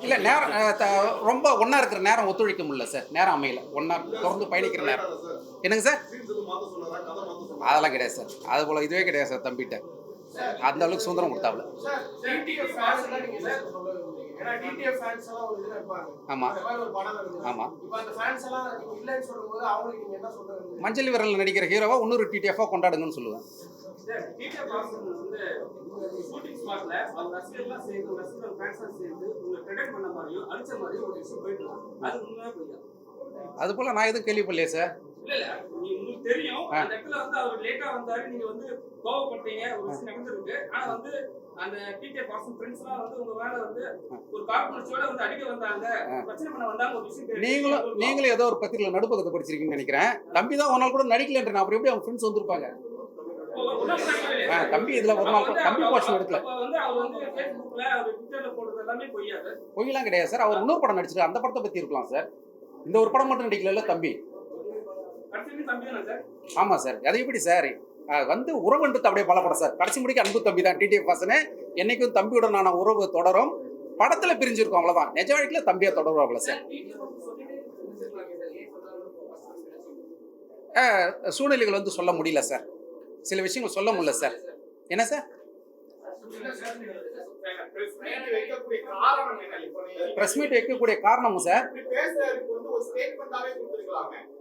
இல்லை நேரம் ரொம்ப ஒன்றா இருக்கிற நேரம் ஒத்துழைக்க முடியல சார். நேரம் அமையல. ஒன்றா தொடர்ந்து பயணிக்கிற நேரம். என்னங்க சார்? அதெல்லாம் கிடையாது சார். அது போல் இதுவே கிடையாது சார் தம்பிகிட்ட அந்த அளவுக்கு சுதந்திரம் கொடுத்தாப்புல. டிடிஎஃப் டிடிஎஃப் மஞ்சள் விரலில் நடிக்கிற ஹீரோவா இன்னொரு டிடிஎஃபாக கொண்டாடுங்கன்னு சொல்லுவேன். டிடிஎஃப் அது போல் நான் எதுவும் கேள்விப்படலையே சார் தெரியும். ஆ. அந்த இடத்துல வந்து அவர் லேட்டா வந்தாரு. நீங்க வந்து கோவப்பட்டீங்க. ஒரு விஷயம் நடந்திருக்கு ஆனா வந்து அந்த டிடிஎஃப் வாசன் ஃப்ரெண்ட்ஸ்லாம் வந்து உங்க மேல வந்து ஒரு கார்பரேஷனோட வந்து அடிக்க வந்தாங்க. பிரச்சனை பண்ண வந்தாங்க. ஒரு விஷயம் தெரியும். நீங்களும் நீங்களும் ஏதோ ஒரு பத்திரிகையில் நடுப்பக்கத்தை படிச்சிருக்கீங்கன்னு நினைக்கிறேன். தம்பி தான் ஒரு நாள் கூட நடிக்கலன்ற நான் அப்புறம் எப்படி அவங்க ஃப்ரெண்ட்ஸ் வந்திருப்பாங்க? தம்பி இதுல ஒரு நாள் தம்பி போர்ஷன் எடுக்கல. பொய்யெல்லாம் கிடையாது சார். அவர் இன்னொரு படம் நடிச்சிரு அந்த படத்தை பற்றி இருக்கலாம் சார். இந்த ஒரு படம் மட்டும் நடிக்கல தம்பி கடைசி தம்பி தானே சார் ஆமாம் சார்? அது எப்படி சார்? வந்து உறவுன்றது அப்படியே பலப்படும் சார். கடைசி முடிக்க அன்பு தம்பி தான் டிடிஎஃப் வாசனே. என்னைக்கும் தம்பியுடனான உறவு தொடரும். படத்துல பிரிஞ்சிருக்கும் அவ்வளவுதான். நிஜ வாழ்க்கையில தம்பியா தொடருவாங்களா சார். அஹ் சூழ்நிலைகள் வந்து சொல்ல முடியல சார். சில விஷயங்கள் சொல்ல முடியல சார். என்ன சார்? பிரஸ் மீட் வைக்கக்கூடிய காரணமும் சார்.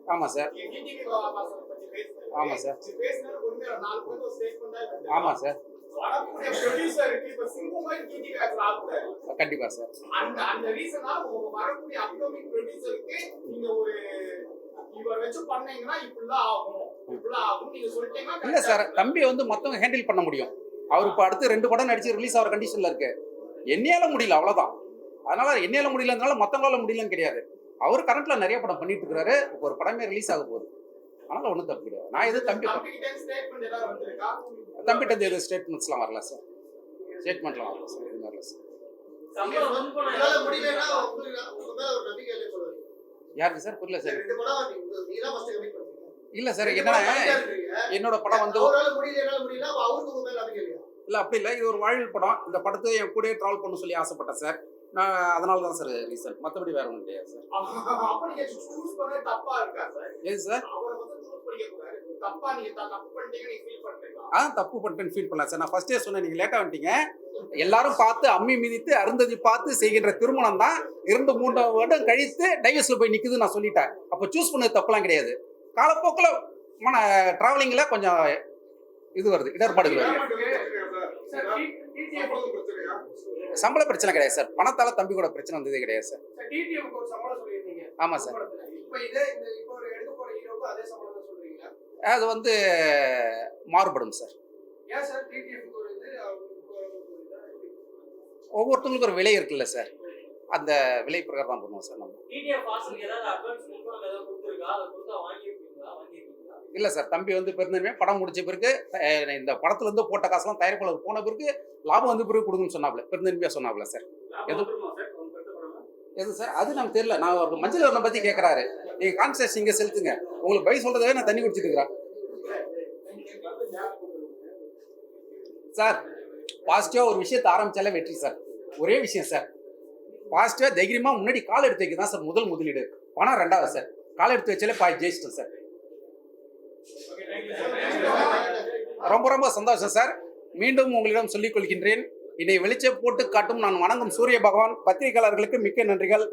ஆமாம் ஆமா சார். ஆமாம் ஆமா சார். ஆமாம் ஆமா சார். கண்டிப்பா சார். அந்த அந்த உங்க வரக்கூடிய அப்கமிங் ப்ரொடியூசருக்கு நீங்க ஒரு இவர் வச்சு பண்ணீங்கன்னா இப்படிலாம் ஆகும் இப்படிலாம் ஆகும் நீங்க சொல்லிட்டீங்கன்னா இல்ல சார் தம்பி வந்து மத்தவங்க ஹேண்டில் பண்ண முடியும். அவர் இப்போ அடுத்து ரெண்டு படம் நடிச்சு ரிலீஸ் ஆகிற கண்டிஷன்ல இருக்கு. என்னையால முடியல அவ்வளவுதான். அதனால என்னையால முடியலனால மத்தவங்களால முடியலன்னு கிடையாது. அவர் கரண்ட்ல நிறைய படம் பண்ணிட்டு இருக்காரு. இப்போ ஒரு படமே ரிலீஸ் ஆக போகுது. அதனால ஒன்றும் தப்பு கிடையாது. நான் எதுவும் தம்பி தம்பிட்ட எதுவும் ஸ்டேட்மெண்ட்ஸ்லாம் வரல சார் ஸ்டேட்மெண்ட்லாம் வரல சார் எதுவும் வரல சார் யாருக்கு சார் புரியல சார் இல்ல சார் இருக்கீங்க. என்னோட படம் வந்து இல்ல அப்படி இல்லை. இது ஒரு வாழ்வில் படம். இந்த படத்தை என் கூடயே ட்ராவல் பண்ண சொல்லி ஆசைப்பட்டேன் சார் நான் அதனால தான் சார் ரீசன் மற்றபடி வேற ஒன்றும் கிடையாது சார் இருக்கா சார் ஆ தப்பு பண்ணிட்டேன்னு ஃபீல் பண்ணல சார் நான் ஃபர்ஸ்டே சொன்னேன் நீங்கள் லேட்டாக வந்துட்டீங்க. எல்லாரும் பார்த்து அம்மி மிதித்து அருந்ததி பார்த்து செய்கின்ற திருமணம் தான் இரண்டு மூன்று வருடம் கழித்து டைவர்ஸில் போய் நிற்குதுன்னு நான் சொல்லிட்டேன். அப்போ சூஸ் பண்ணது தப்புலாம் கிடையாது. காலப்போக்கில் மன ட்ராவலிங்கில் கொஞ்சம் இது வருது இடர்பாடுகள் வருது. சம்பள பிரச்சனை கிடையாது சார் பணத்தால தம்பி கூட பிரச்சனை வந்ததே கிடையாது சார் ஆமாம் சார் அதே வந்து மாறுபடும் சார்? ஒவ்வொருத்தவங்களுக்கும் ஒரு விலை இருக்குல்ல சார் அந்த விலை பிரகாரம் தான் பண்ணுவோம் சார் நம்ம இல்லை சார் தம்பி வந்து பெருந்தன்மையா படம் முடிச்ச பிறகு இந்த படத்துல இருந்து போட்ட காசுலாம் தயாரிப்பாளர் போன பிறகு லாபம் வந்து பிறகு கொடுங்கன்னு சொன்னாப்ல பெருந்தன்மையா சொன்னாப்ல சார். எது- எது சார்? அது நமக்கு தெரியல. நான் ஒரு மஞ்சள் வரணை பத்தி கேட்கறாரு நீங்க கான்சர்ஸ் இங்க செலுத்துங்க. உங்களுக்கு பை சொல்றதவே நான் தண்ணி குடிச்சிட்டு இருக்கிறேன். சார் பாசிட்டிவா ஒரு விஷயத்தை ஆரம்பிச்சாலே வெற்றி சார். ஒரே விஷயம் சார். பாசிட்டிவா தைரியமா முன்னாடி கால் எடுத்து வைக்க தான் சார் முதல் முதலீடு. பணம் ரெண்டாவது சார். கால் எடுத்து வச்சாலே பாய் ஜெயிச்சிட்டோம் சார். ரொம்ப ரொம்ப சந்தோஷம் சார் மீண்டும் உங்களிடம் சொல்லிக் கொள்கின்றேன். இதை வெளிச்ச போட்டு காட்டும் நான் வணங்கும் சூரிய பகவான். பத்திரிகையாளர்களுக்கு மிக்க நன்றிகள்.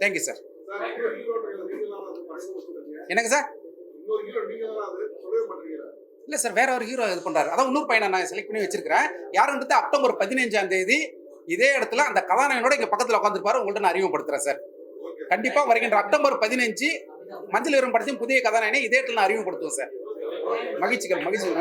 தேங்க்யூ சார் என்னங்க சார் இல்லை சார் வேற ஒரு ஹீரோ இது பண்ணுறாரு அதான் இன்னொரு பையனை நான் செலக்ட் பண்ணி வச்சிருக்கிறேன். யாருன்றது அக்டோபர் பதினஞ்சாம் தேதி இதே இடத்துல அந்த கதாநாயகனோட இங்கே பக்கத்தில் உட்காந்துருப்பாரு உங்கள்கிட்ட நான் அறிமுகப்படுத்துகிறேன் சார் கண்டிப்பாக வருகின்ற அக்டோபர் பதினஞ்சு மஞ்சள் வீரம் படத்தையும் புதிய கதாநாயகனை இதே நான் அறிமுகப்படுத்துவோம் சார். மகிழ்ச்சிகள் மகிழ்ச்சி